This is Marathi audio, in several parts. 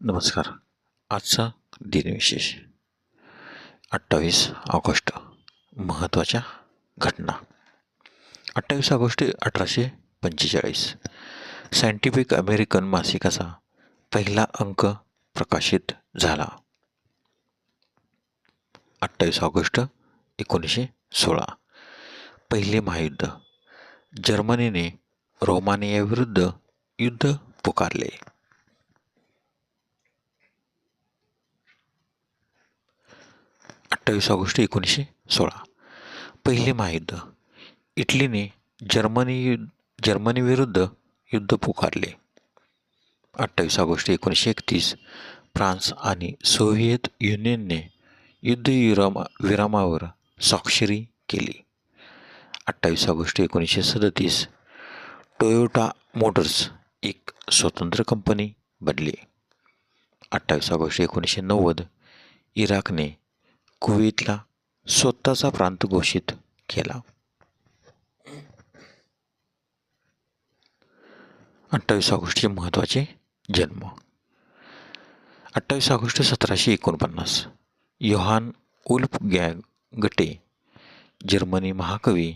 नमस्कार. आजचा दिनविशेष. अठ्ठावीस ऑगस्ट. महत्त्वाच्या घटना. अठ्ठावीस ऑगस्ट अठराशे पंचेचाळीस. सायंटिफिक अमेरिकन मासिकाचा पहिला अंक प्रकाशित झाला. अठ्ठावीस ऑगस्ट एकोणीसशे सोळा. पहिले महायुद्ध. जर्मनीने रोमानियाविरुद्ध युद्ध पुकारले. अठ्ठावीस ऑगस्ट एकोणीसशे सोळा. पहिले महायुद्ध. इटलीने जर्मनी जर्मनीविरुद्ध युद्ध पुकारले. अठ्ठावीस ऑगस्ट एकोणीसशे एकतीस. फ्रान्स आणि सोव्हिएत युनियनने युद्ध विरामा विरामावर स्वाक्षरी केली. अठ्ठावीस ऑगस्ट एकोणीसशे सदतीस. टोयोटा मोटर्स एक स्वतंत्र कंपनी बनली. अठ्ठावीस ऑगस्ट एकोणीसशे नव्वद. इराकने कुवेतला स्वतःचा प्रांत घोषित केला. अठ्ठावीस ऑगस्टचे महत्त्वाचे जन्म. अठ्ठावीस ऑगस्ट सतराशे एकोणपन्नास. Johann Wolfgang Goethe Germany महाकवी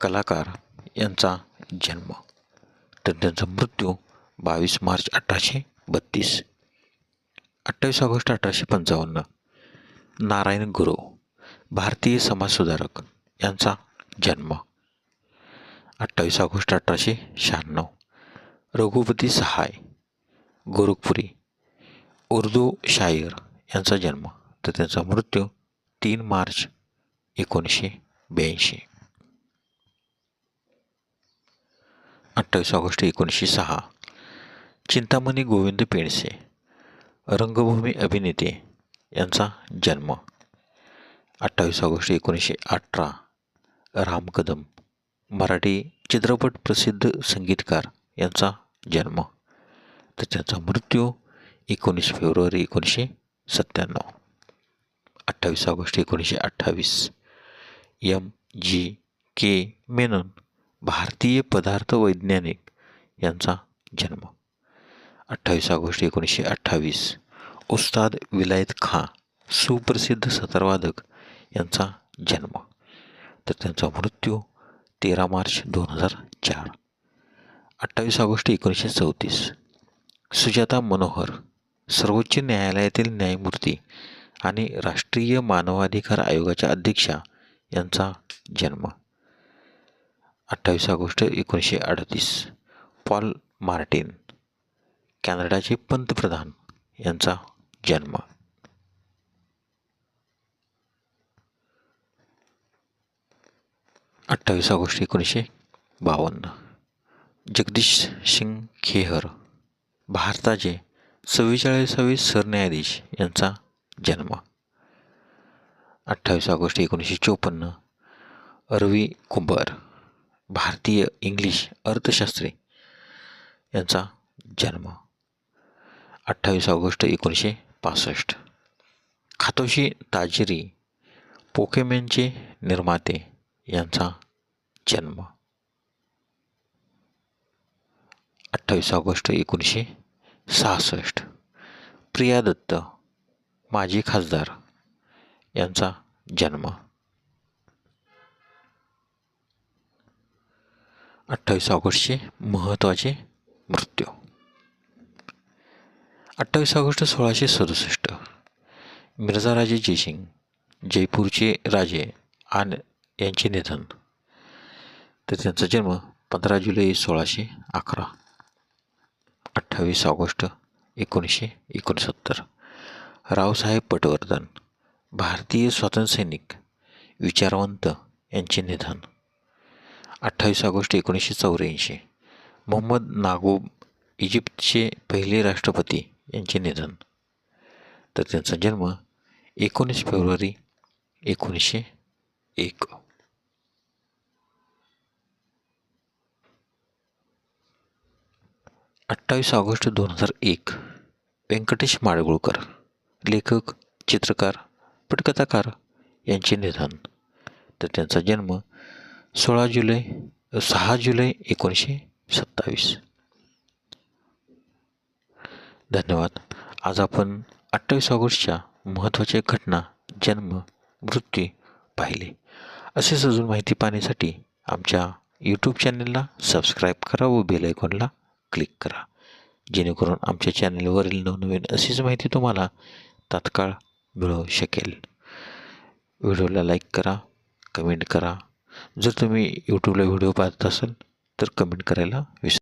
कलाकार यांचा जन्म. तर त्यांचा मृत्यू बावीस मार्च अठराशे बत्तीस. अठ्ठावीस ऑगस्ट अठराशे पंचावन्न. नारायण गुरु भारतीय समाजसुधारक यांचा जन्म अठ्ठावीस ऑगस्ट अठराशे शहाण्णव रघुपती सहाय गोरखपुरी उर्दू शायर यांचा जन्म. तर त्यांचा मृत्यू तीन मार्च एकोणीसशे ब्याऐंशी. अठ्ठावीस ऑगस्ट एकोणीसशे सहा चिंतामणी गोविंद पेणसे रंगभूमी अभिनेते यांचा जन्म अठ्ठावीस ऑगस्ट एकोणीसशे अठरा राम कदम मराठी चित्रपट प्रसिद्ध संगीतकार यांचा जन्म. तर त्यांचा मृत्यू एकोणीस फेब्रुवारी एकोणीसशे सत्त्याण्णव अठ्ठावीस ऑगस्ट एकोणीसशे अठ्ठावीस. एम. जी. के. मेनन भारतीय पदार्थ वैज्ञानिक यांचा जन्म अठ्ठावीस ऑगस्ट एकोणीसशे अठ्ठावीस. उस्ताद विलायत खां सुप्रसिद्ध सतरवादक यांचा जन्म. तर त्यांचा मृत्यू तेरा मार्च दोन हजार चार. अठ्ठावीस ऑगस्ट एकोणीसशे चौतीस. सुजाता मनोहर सर्वोच्च न्यायालयातील न्यायमूर्ती आणि राष्ट्रीय मानवाधिकार आयोगाच्या अध्यक्षा यांचा जन्म. अठ्ठावीस ऑगस्ट एकोणीसशे अडतीस. पॉल मार्टिन कॅनडाचे पंतप्रधान यांचा जन्म. अठ्ठावीस ऑगस्ट एकोणीसशे बावन्न. जगदीश सिंग खेहर भारताचे चव्वेचाळीसावे सरन्यायाधीश यांचा जन्म. अठ्ठावीस ऑगस्ट एकोणीसशे चोपन्न. अरवी कुंभार भारतीय इंग्लिश अर्थशास्त्री यांचा जन्म. अठ्ठावीस ऑगस्ट एकोणीसशे पासष्ट. खातोशी ताजिरी पोकेमेनचे निर्माते यांचा जन्म. अठ्ठावीस ऑगस्ट एकोणीसशे सहासष्ट. प्रिया दत्त माजी खासदार यांचा जन्म. अठ्ठावीस ऑगस्टचे महत्त्वाचे मृत्यू अठ्ठावीस ऑगस्ट सोळाशे सदुसष्ट. मिर्झाराजे जयसिंग जयपूरचे राजे आणि यांचे निधन. तर त्यांचा जन्म पंधरा जुलै सोळाशे अकरा. अठ्ठावीस ऑगस्ट एकोणीसशे एकोणसत्तर. रावसाहेब पटवर्धन भारतीय स्वातंत्र्यसैनिक विचारवंत यांचे निधन. अठ्ठावीस ऑगस्ट एकोणीसशे चौऱ्याऐंशी. मोहम्मद नागोब इजिप्तचे पहिले राष्ट्रपती यांचे निधन. तर त्यांचा जन्म एकोणीस फेब्रुवारी एकोणीसशे एक. अठ्ठावीस ऑगस्ट दोन हजार एक. व्यंकटेश माडगुळकर लेखक चित्रकार पटकथाकार यांचे निधन. तर त्यांचा जन्म सोळा जुलै सहा जुलै एकोणीसशे सत्तावीस. धन्यवाद. आज आपण अठ्ठावीस ऑगस्टच्या महत्त्वाच्या घटना जन्म मृत्यू पाहिले. असेच अजून माहिती पाहण्यासाठी आमच्या यूट्यूब चॅनलला सबस्क्राईब करा व बेल आयकॉनला क्लिक करा. जेणेकरून आमच्या चॅनलवरील नवनवीन अशीच माहिती तुम्हाला तात्काळ मिळू शकेल. व्हिडिओला लाईक करा कमेंट करा. जर तुम्ही यूट्यूबला व्हिडिओ पाहत असाल तर कमेंट करायला विसरा